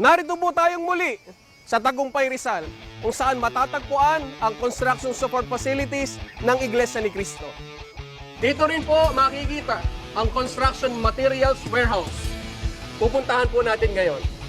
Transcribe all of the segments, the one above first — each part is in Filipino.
Narito po tayong muli sa Tagumpay Rizal kung saan matatagpuan ang construction support facilities ng Iglesia ni Cristo. Dito rin po makikita ang construction materials warehouse. Pupuntahan po natin ngayon.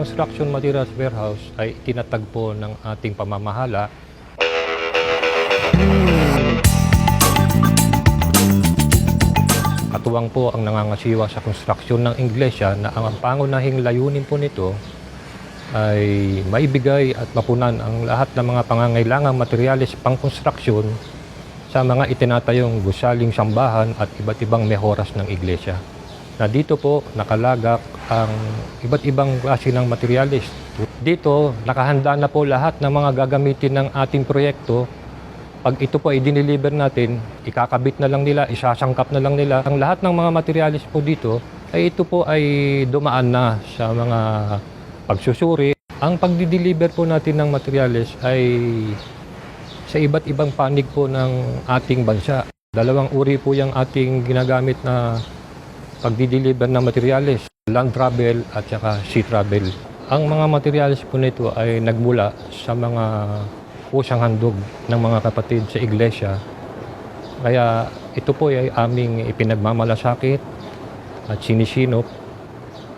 Construction materials warehouse ay tinatagpo ng ating pamamahala. Katuwang po ang nangangasiwa sa construction ng iglesia na ang pangunahing layunin po nito ay maibigay at mapunan ang lahat ng mga pangangailangang materyales pang construction sa mga itinatayong gusaling sambahan at iba't ibang mehoras ng iglesia na dito po nakalagak ang iba't ibang klase ng materialis. Dito, nakahanda na po lahat ng mga gagamitin ng ating proyekto. Pag ito po ay diniliver natin, ikakabit na lang nila, isasangkap na lang nila. Ang lahat ng mga materialis po dito, ay ito po ay dumaan na sa mga pagsusuri. Ang pagdi-deliver po natin ng materialis ay sa iba't ibang panig po ng ating bansa. Dalawang uri po yung ating ginagamit na pagdi-deliver ng materials, land travel at saka sea travel. Ang mga materials po nito ay nagmula sa mga kusang handog ng mga kapatid sa iglesia. Kaya ito po ay aming ipinagmamalasakit at sinisinop.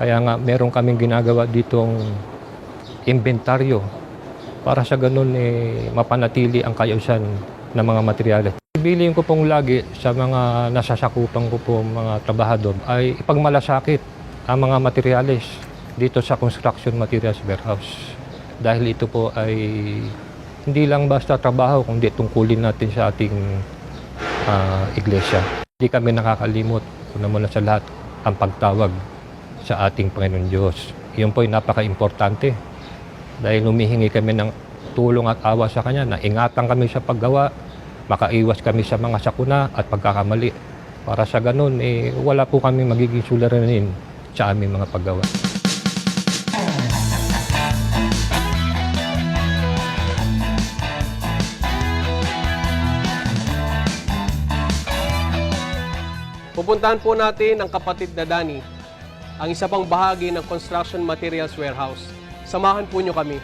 Kaya nga meron kaming ginagawa ditong inventaryo para sa ganun eh, mapanatili ang kayusan ng mga materyales. Ibiliin ko pong lagi sa mga nasasakupan ko po mga trabahador ay ipagmalasakit ang mga materyales dito sa construction materials warehouse. Dahil ito po ay hindi lang basta trabaho kundi tungkulin natin sa ating ah, iglesia. Hindi kami nakakalimot una muna sa lahat ang pagtawag sa ating Panginoon Diyos. Iyon po ay napaka-importante dahil humihingi kami ng tulong at awa sa Kanya na ingatan kami sa paggawa, makaiwas kami sa mga sakuna at pagkakamali. Para sa ganun, eh, wala po kami magiging suliranin sa aming mga paggawa. Pupuntahan po natin ang kapatid na Dani, ang isa pang bahagi ng construction materials warehouse. Samahan po nyo kami.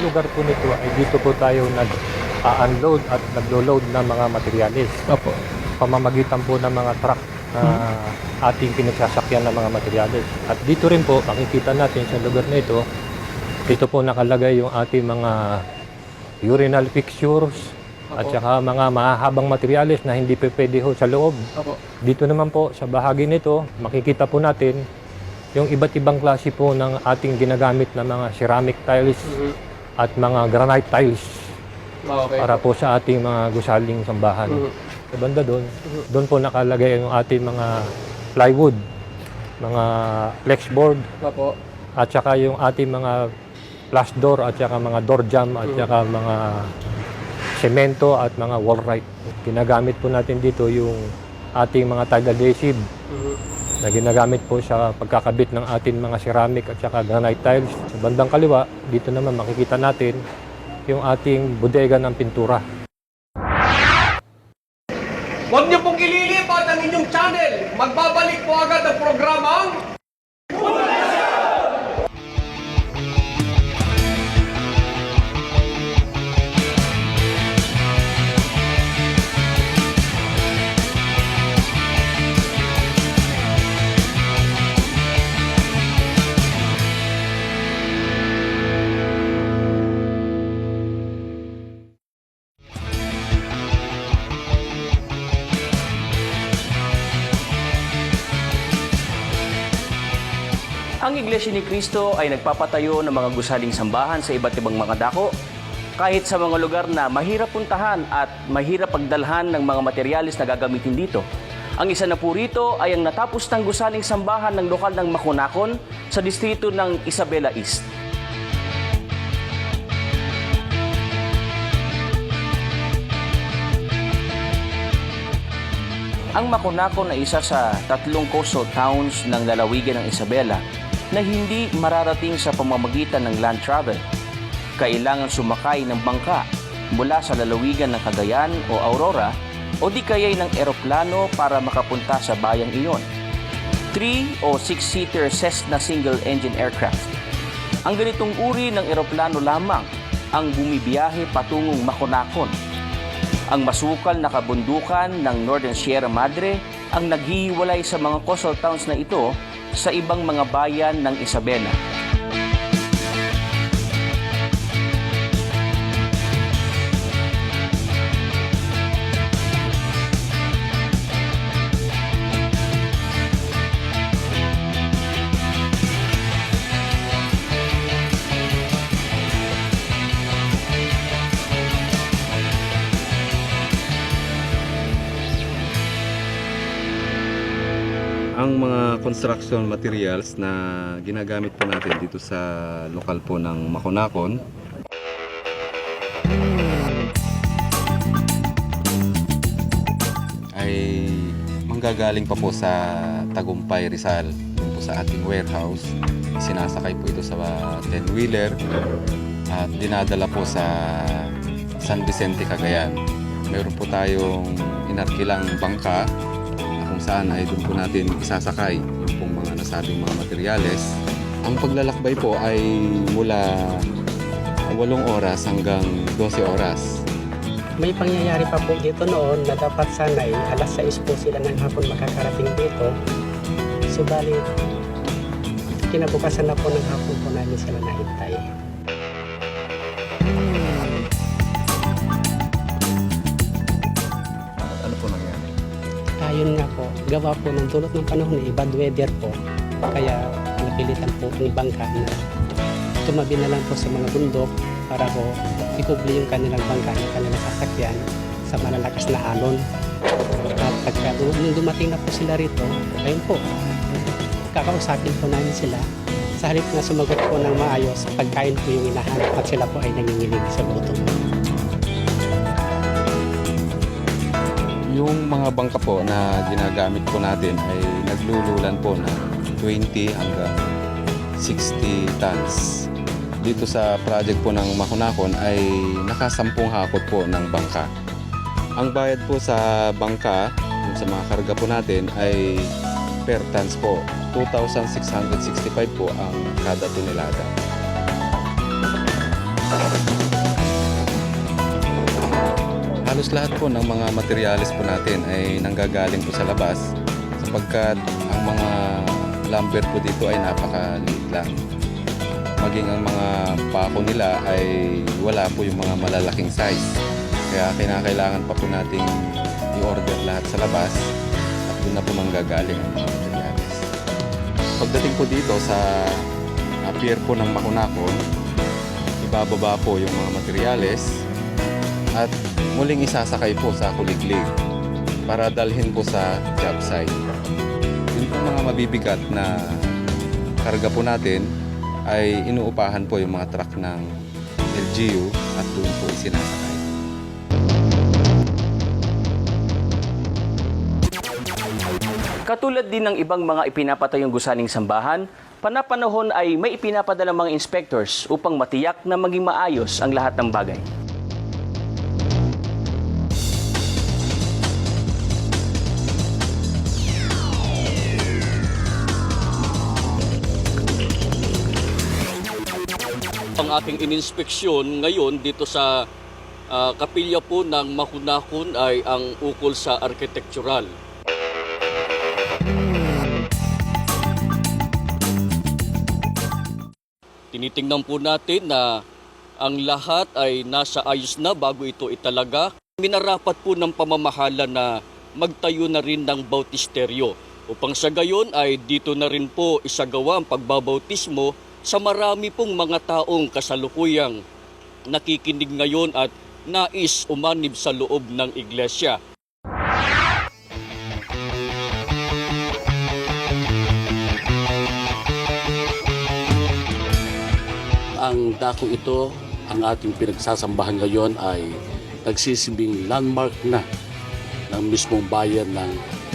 Lugar po nito ay dito po tayo nag-unload at naglo-load ng mga materyales. Opo. Pamamagitan po ng mga truck na ating pinagsasakyan ng mga materyales. At dito rin po, makikita natin sa lugar na ito, dito po nakalagay yung ating mga urinal fixtures at saka mga mahahabang materyales na hindi pwede ho sa loob. Opo. Dito naman po, sa bahagi nito, makikita po natin yung iba't ibang klase po ng ating ginagamit na mga ceramic tiles Mhm. At mga granite tiles Okay. para po sa ating mga gusaling sambahan. Mhm. Sa banda doon, doon po nakalagay yung ating mga plywood, mga flexboard, Opo. at saka yung ating mga flash door at saka mga door jam at saka mga semento at mga wall right. Ginagamit po natin dito yung ating mga tile adhesive Mhm. Na ginagamit po sa pagkakabit ng ating mga ceramic at saka granite tiles. Sa bandang kaliwa, dito naman makikita natin yung ating bodega ng pintura. Huwag niyo pong ililipat ang inyong channel. Magbabalik po agad ang programang Iglesia ni Cristo ay nagpapatayo ng mga gusaling sambahan sa iba't ibang mga dako, kahit sa mga lugar na mahirap puntahan at mahirap pagdalhan ng mga materialis na gagamitin dito. Ang isa na po rito ay ang natapos ng gusaling sambahan ng lokal ng Makunakon sa distrito ng Isabela East. Ang Makunakon ay isa sa tatlong coastal towns ng lalawigan ng Isabela na hindi mararating sa pamamagitan ng land travel. Kailangan sumakay ng bangka mula sa lalawigan ng Cagayan o Aurora o di kaya'y ng eroplano para makapunta sa bayang iyon. 3 o 6-seater Cessna single-engine aircraft. Ang ganitong uri ng eroplano lamang ang bumibiyahe patungong Makunakon ang masukal na kabundukan ng Northern Sierra Madre ang naghihiwalay sa mga coastal towns na ito sa ibang mga bayan ng Isabela. Construction materials na ginagamit po natin dito sa lokal po ng Makunakon ay manggagaling pa po sa Tagumpay Rizal po sa ating warehouse. Sinasakay po ito sa 10-wheeler at dinadala po sa San Vicente, Cagayan. Meron po tayong inarkilang bangka na kung saan ay doon po natin isasakay nasabing mga materyales. Ang paglalakbay po ay mula 8 oras hanggang 12 oras. May pangyayari pa po dito noon na dapat sana ay alas 6 po sila ng hapon makakarating dito. Subalit, kinabukasan na po ng hapon po namin sila nahintay. Ano po nangyari? Ayun nga po, gawa po ng dulot ng panahon eh, bad weather po. Kaya napilitan po ang bangka na tumabi na lang po sa mga bundok para po ikubli yung kanilang bangka, yung kanilang sasakyan sa malalakas na alon. At pagka nung dumating na po sila rito, ayun po, kakausapin po namin sila. Sa halip na sumagot po ng maayos, pagkain po yung inahanap at sila po ay nanginginig sa gutom. Yung mga bangka po na ginagamit po natin ay naglululan po na 20 hanggang 60 tons. Dito sa project po ng Makunakon ay nakasampung hakot po ng bangka. Ang bayad po sa bangka, sa mga karga po natin ay per tons po. 2,665 po ang kada tonelada. Halos lahat po ng mga materyales po natin ay nanggagaling po sa labas sapagkat ang mga lumber po dito ay napakaliit lang. Maging ang mga pako nila ay wala po yung mga malalaking size. Kaya kinakailangan pa po nating i-order lahat sa labas at doon na po manggagaling ang mga materyales. Pagdating po dito sa pier po ng Makunakon, ibababa po yung mga materyales at muling isasakay po sa kuliglig para dalhin po sa job site. Yung mga mabibigat na karga po natin ay inuupahan po yung mga truck ng LGU at doon po isinasakay. Katulad din ng ibang mga ipinapatayong gusaling sambahan, panapanahon ay may ipinapadala mga inspectors upang matiyak na maging maayos ang lahat ng bagay. Ang ating ininspeksyon ngayon dito sa ah, kapilya po ng Mahunakon ay ang ukol sa architectural. Tinitingnan po natin na ang lahat ay nasa ayos na bago ito italaga. Minarapat po ng pamamahala na magtayo na rin ng bautisteryo upang sa gayon ay dito na rin po isagawa ang pagbabautismo sa marami pong mga taong kasalukuyang nakikinig ngayon at nais umanib sa loob ng iglesia. Ang dako ito, ang ating pinagsasambahan ngayon ay nagsisibing landmark na ng mismong bayan ng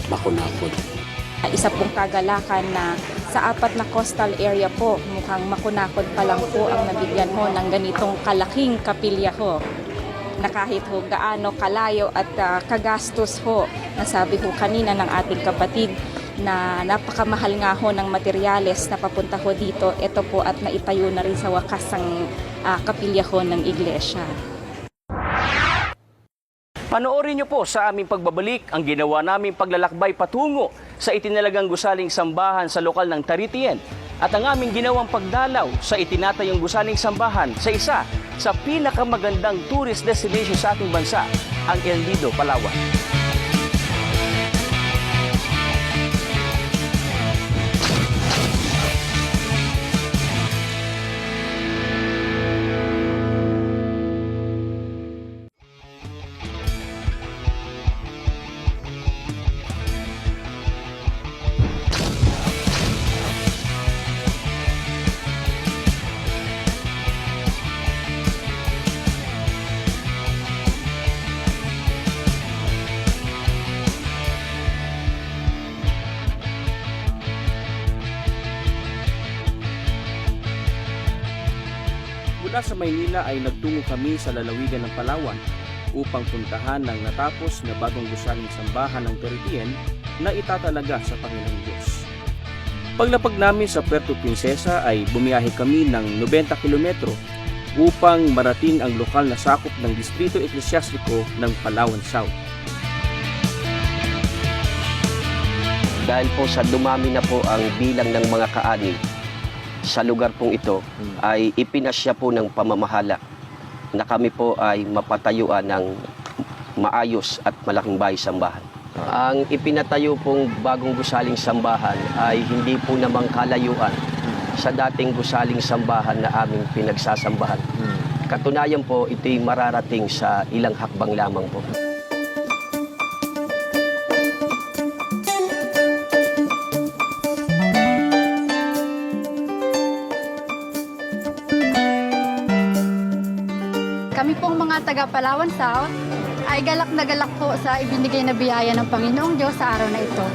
Makunakon. Isa pong kagalakan na sa apat na coastal area po, mukhang makunakod pa lang po ang nabigyan ho ng ganitong kalaking kapilya ho na kahit ho gaano kalayo at ah, kagastos ho, nasabi ho kanina ng ating kapatid na napakamahal nga ho ng materyales na papunta ho dito. Ito po at naitayo na rin sa wakas ang ah, kapilya ho ng iglesia. Panoorin niyo po sa aming pagbabalik ang ginawa naming paglalakbay patungo sa itinalagang gusaling sambahan sa lokal ng Taritien at ang aming ginawang pagdalaw sa itinatayong gusaling sambahan sa isa sa pinakamagandang tourist destination sa ating bansa, ang El Nido, Palawan. Mula sa Maynila ay nagtungo kami sa lalawigan ng Palawan upang puntahan ng natapos na bagong gusaling sambahan ng Peritien na itatalaga sa Panginoong Diyos. Paglapag namin sa Puerto Princesa ay bumiyahe kami ng 90 kilometro upang marating ang lokal na sakop ng Distrito Eklesyastiko ng Palawan South. dahil po sa dumami na po ang bilang ng mga kaani sa lugar pong ito ay ipinasya po ng pamamahala na kami po ay mapatayuan ng maayos at malaking bahay sambahan. Ang ipinatayo pong bagong gusaling sambahan ay hindi po namang kalayuan sa dating gusaling sambahan na aming pinagsasambahan. Katunayan po, ito'y mararating sa ilang hakbang lamang po. Kami pong mga taga Palawan South ay galak na galak po sa ibinigay na biyaya ng Panginoong Diyos sa araw na ito.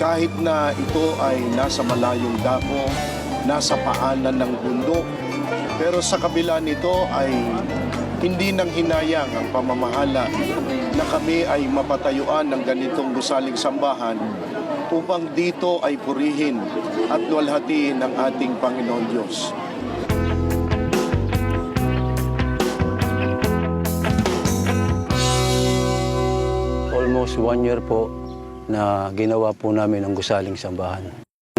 kahit na ito ay nasa malayong dako, nasa paanan ng bundok, pero sa kabila nito ay hindi nang hinayang ang pamamahala na kami ay mapatayuan ng ganitong gusaling sambahan upang dito ay purihin at luwalhatiin ng ating Panginoon Diyos. Almost one year po na ginawa po namin ang gusaling sambahan.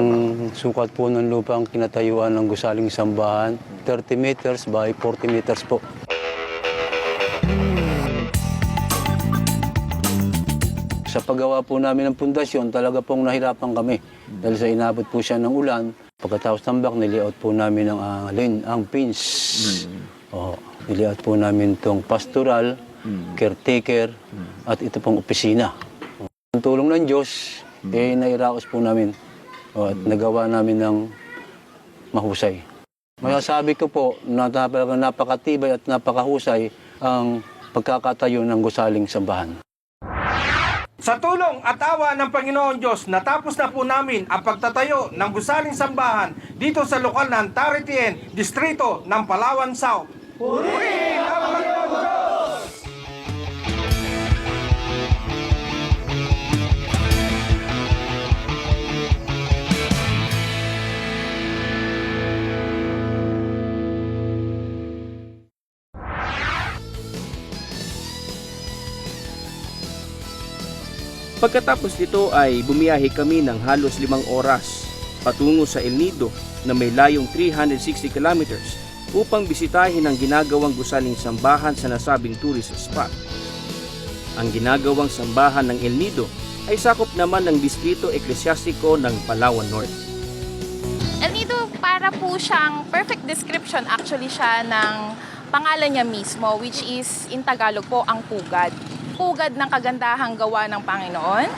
Ang sukat po ng lupang kinatayuan ng gusaling sambahan, 30 meters by 40 meters po. Sa paggawa po namin ng pundasyon, talaga pong nahirapan kami. Dahil sa inabot po siya ng ulan, pagkatapos tambak, niliot po namin ang, ah, lin, ang pins. Oo, niliot po namin itong pastoral, caretaker, at ito pong opisina. Ang tulong ng Diyos, eh, nairaos po namin. O, at nagawa namin ng mahusay. Masasabi ko po na talagang napakatibay at napakahusay ang pagkakatayo ng gusaling sambahan. Sa tulong at awa ng Panginoon Diyos, natapos na po namin ang pagtatayo ng gusaling sambahan dito sa lokal ng Taritien, distrito ng Palawan South. Purihin ang Panginoon Pagkatapos nito ay bumiyahe kami ng halos limang oras patungo sa El Nido na may layong 360 kilometers upang bisitahin ang ginagawang gusaling sambahan sa nasabing tourist spot. Ang ginagawang sambahan ng El Nido ay sakop naman ng Distrito Eklesyastiko ng Palawan North. El Nido, para po siyang perfect description actually siya ng pangalan niya mismo, which is in Tagalog po, ang pugad. Pugad ng kagandahang gawa ng Panginoon.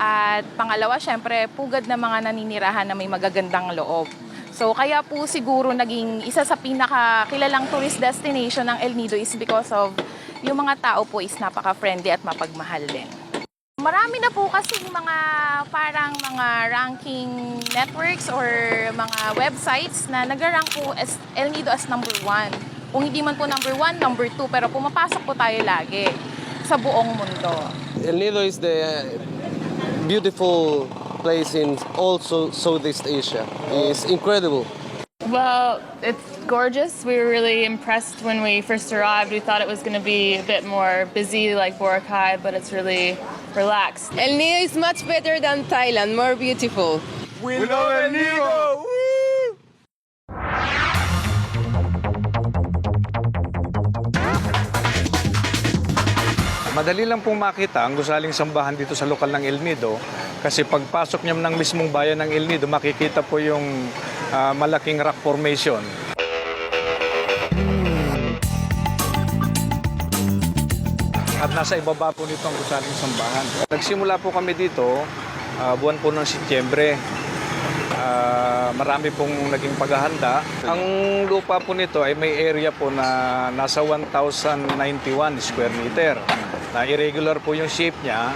At pangalawa, syempre, pugad ng mga naninirahan na may magagandang loob. So kaya po siguro naging isa sa pinakakilalang tourist destination ng El Nido is because of yung mga tao po is napaka-friendly at mapagmahal din. Marami na po kasi mga parang mga ranking networks or mga websites na nag-rank po as El Nido as number one. Kung hindi man po number one, number two, pero pumapasok po tayo lagi sa buong mundo. El Nido is the beautiful place in all Southeast Asia. It's incredible. Well, it's gorgeous. We were really impressed when we first arrived. We thought it was going to be a bit more busy like Boracay, but it's really relaxed. El Nido is much better than Thailand, more beautiful. We love El Nido! Madali lang pong makita ang gusaling sambahan dito sa lokal ng El Nido kasi pagpasok niyo ng mismong bayan ng El Nido, makikita po yung ah, malaking rock formation. At nasa ibaba po nito ang gusaling sambahan. Nagsimula po kami dito ah, buwan po ng Setyembre. Ah, marami pong naging paghahanda. Ang lupa po nito ay may area po na nasa 1,091 square meter. Na irregular po yung shape niya.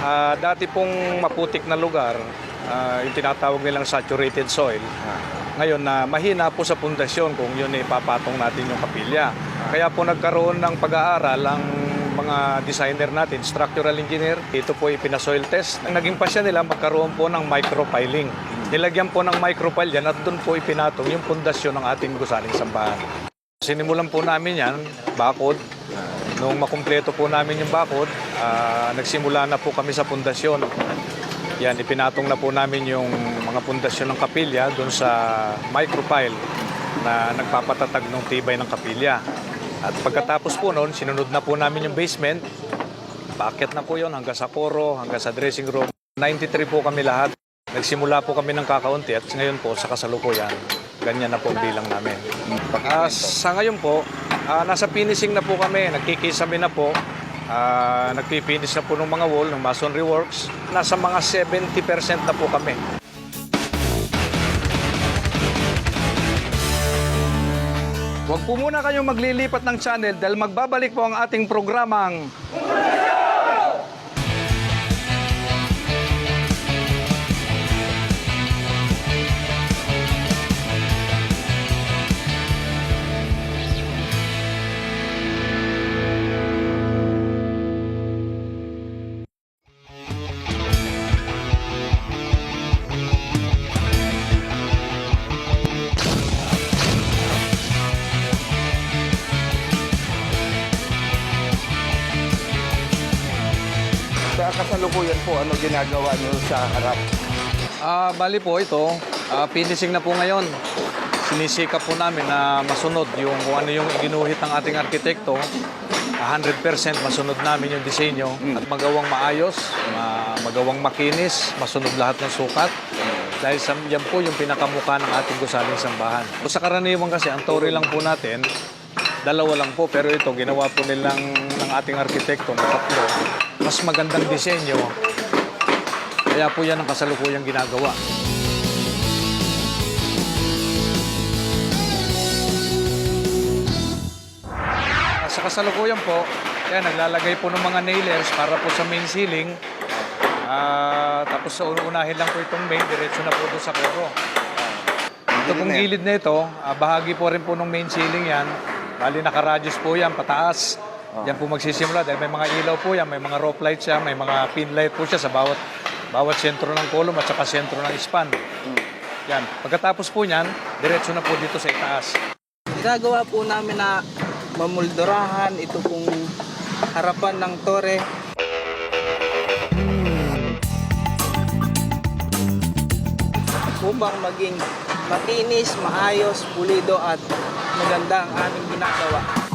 Ah, dati pong maputik na lugar, ah, yung tinatawag nilang saturated soil. Ngayon na mahina po sa pundasyon kung yun ipapatong natin yung kapilya. Kaya po nagkaroon ng pag-aaral ang mga designer natin, structural engineer, ito po ipina-soil test. Ang naging pasya nila magkaroon po ng micropiling. Nilagyan po ng micropile yan at doon po ipinatong yung pundasyon ng ating gusaling sambahan. Sinimulan po namin yan, bakod. Nung makumpleto po namin yung bakod, ah, nagsimula na po kami sa pundasyon. Yan, ipinatong na po namin yung mga pundasyon ng kapilya doon sa micropile na nagpapatatag ng tibay ng kapilya. At pagkatapos po noon, sinunod na po namin yung basement. Packet na po yon hanggang sa koro, hanggang sa dressing room. 93 po kami lahat. Nagsimula po kami ng kakaunti at ngayon po sa kasalukuyan, ganyan na po ang bilang namin. Ah, sa ngayon po, ah, nasa finishing na po kami, nagkikisami na po. Ah, nagpipinish na po ng mga wall, ng masonry works. Nasa mga 70% na po kami. Huwag po muna kayong maglilipat ng channel dahil magbabalik po ang ating programang Sa kasalukuyan po, ano ginagawa niyo sa harap? Ah, bali po ito, ah, finishing na po ngayon. Sinisikap po namin na masunod yung kung ano yung ginuhit ng ating arkitekto. 100% masunod namin yung disenyo at magawang maayos, ma- magawang makinis, masunod lahat ng sukat. Dahil sa, yan po yung pinakamukha ng ating gusaling sambahan. Sa karaniwan kasi, ang tore lang po natin, dalawa lang po, pero ito ginawa po nilang ng ating arkitekto na tatlo. Mas magandang disenyo, kaya po yan ang kasalukuyang ginagawa. Sa kasalukuyan po, yan, naglalagay po ng mga nailers para po sa main ceiling. Ah, tapos sa unahin lang po itong main, diretso na po doon sa kuro. Ito pong gilid na ito, ah, bahagi po rin po ng main ceiling yan. Bali naka-radius po yan, pataas. Yan po magsisimula dahil may mga ilaw po yan, may mga rope light siya, may mga pin light po siya sa bawat bawat sentro ng column at saka sentro ng span. Yan. Pagkatapos po niyan, diretso na po dito sa itaas. Ginagawa po namin na mamuldurahan ito pong harapan ng tore. Upang maging makinis, maayos, pulido at maganda ang aming ginagawa.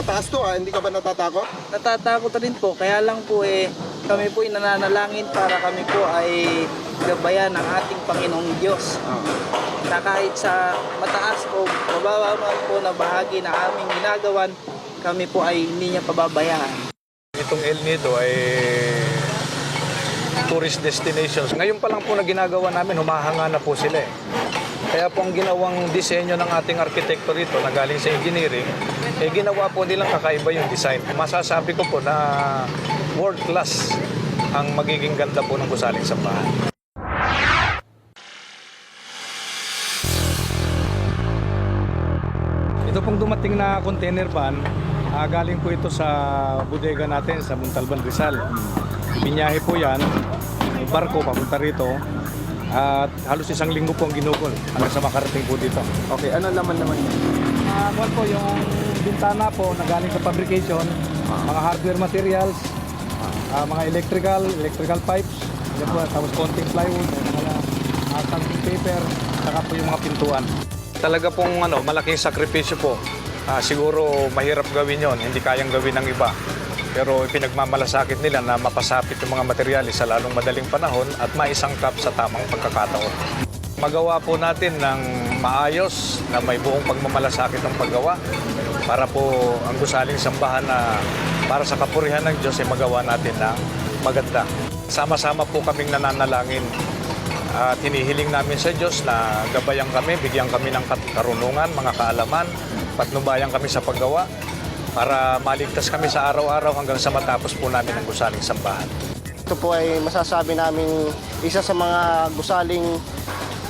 Mataas to ah, hindi ka ba natatakot? Natatakot rin po, kaya lang po eh, kami po ay nananalangin para kami po ay gabayan ng ating Panginoong Diyos. Na kahit sa mataas o mababa man po na bahagi na aming ginagawan, kami po ay hindi niya pababayaan. Itong El Nido ay tourist destinations. Ngayon pa lang po na ginagawa namin, humahanga na po sila eh. Kaya po ang ginawang disenyo ng ating arkitekto rito na galing sa engineering, eh ginawa po nilang kakaiba yung design. Masasabi ko po na world class ang magiging ganda po ng gusaling sambahan. Ito pong dumating na container van, ah, galing po ito sa bodega natin sa Montalban Rizal. Binyahe po yan, barko papunta rito. At halos isang linggo po ang ginugol hanggang sa makarating po dito. Okay, ano naman naman yun? Uh, po, yung bintana po na galing sa fabrication, mga hardware materials, ah, mga electrical, electrical pipes, yan po, tapos konting plywood, mga uh, something paper, saka po yung mga pintuan. Talaga pong ano, malaking sakripisyo po. Ah, siguro mahirap gawin yon, hindi kayang gawin ng iba. Pero ipinagmamalasakit nila na mapasapit yung mga materyales sa lalong madaling panahon at maisangkap sa tamang pagkakataon. Magawa po natin ng maayos na may buong pagmamalasakit ng paggawa para po ang gusaling sambahan na para sa kapurihan ng Diyos ay magawa natin ng maganda. Sama-sama po kaming nananalangin at hinihiling namin sa Diyos na gabayan kami, bigyan kami ng karunungan, mga kaalaman, patnubayan kami sa paggawa para maligtas kami sa araw-araw hanggang sa matapos po namin ang gusaling sambahan. Ito po ay masasabi namin isa sa mga gusaling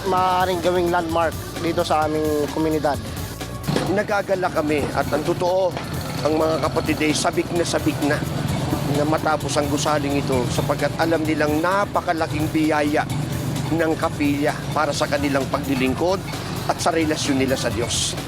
maaaring gawing landmark dito sa aming komunidad. Nagagala kami at ang totoo, ang mga kapatid ay sabik na sabik na na matapos ang gusaling ito sapagkat alam nilang napakalaking biyaya ng kapilya para sa kanilang paglilingkod at sa relasyon nila sa Diyos.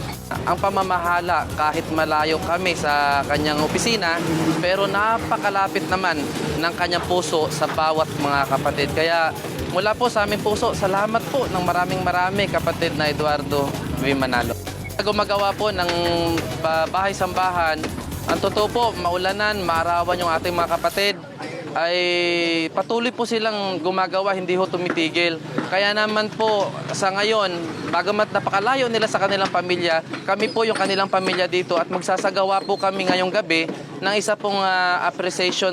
Ang pamamahala kahit malayo kami sa kanyang opisina pero napakalapit naman ng kanyang puso sa bawat mga kapatid. Kaya mula po sa aming puso, salamat po ng maraming marami kapatid na Eduardo V. Manalo. Gumagawa po ng ba- bahay-sambahan, ang totoo po, maulanan, maarawan yung ating mga kapatid ay patuloy po silang gumagawa, hindi ho tumitigil. Kaya naman po sa ngayon, bagamat napakalayo nila sa kanilang pamilya, kami po yung kanilang pamilya dito at magsasagawa po kami ngayong gabi ng isa pong ah, appreciation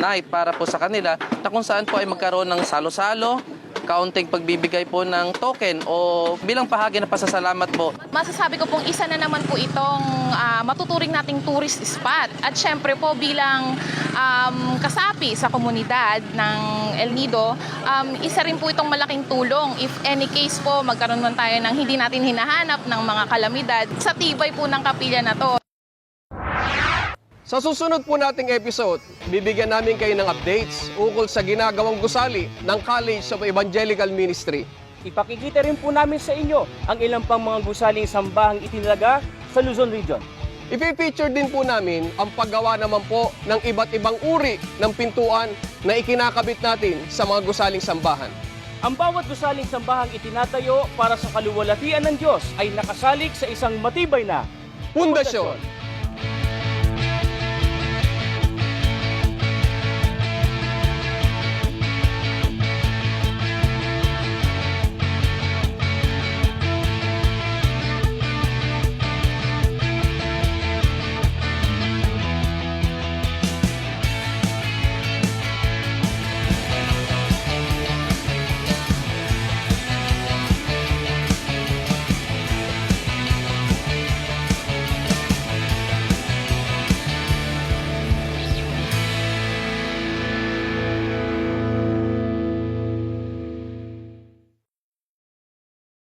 night para po sa kanila na kung saan po ay magkaroon ng salo-salo, kaunting pagbibigay po ng token o bilang bahagi na pasasalamat po Masasabi ko pong isa na naman po itong ah, matuturing nating tourist spot. At syempre po bilang um, kasapi sa komunidad ng El Nido, um, isa rin po itong malaking tulong if any case po magkaroon man tayo ng hindi natin hinahanap ng mga kalamidad sa tibay po ng kapilya na to. Sa susunod po nating episode, bibigyan namin kayo ng updates ukol sa ginagawang gusali ng College of Evangelical Ministry. Ipakikita rin po namin sa inyo ang ilang pang mga gusaling sambahang itinilaga sa Luzon Region. Ipipicture din po namin ang paggawa naman po ng iba't ibang uri ng pintuan na ikinakabit natin sa mga gusaling sambahan. Ang bawat gusaling sambahang itinatayo para sa kaluwalhatian ng Diyos ay nakasalik sa isang matibay na Pundasyon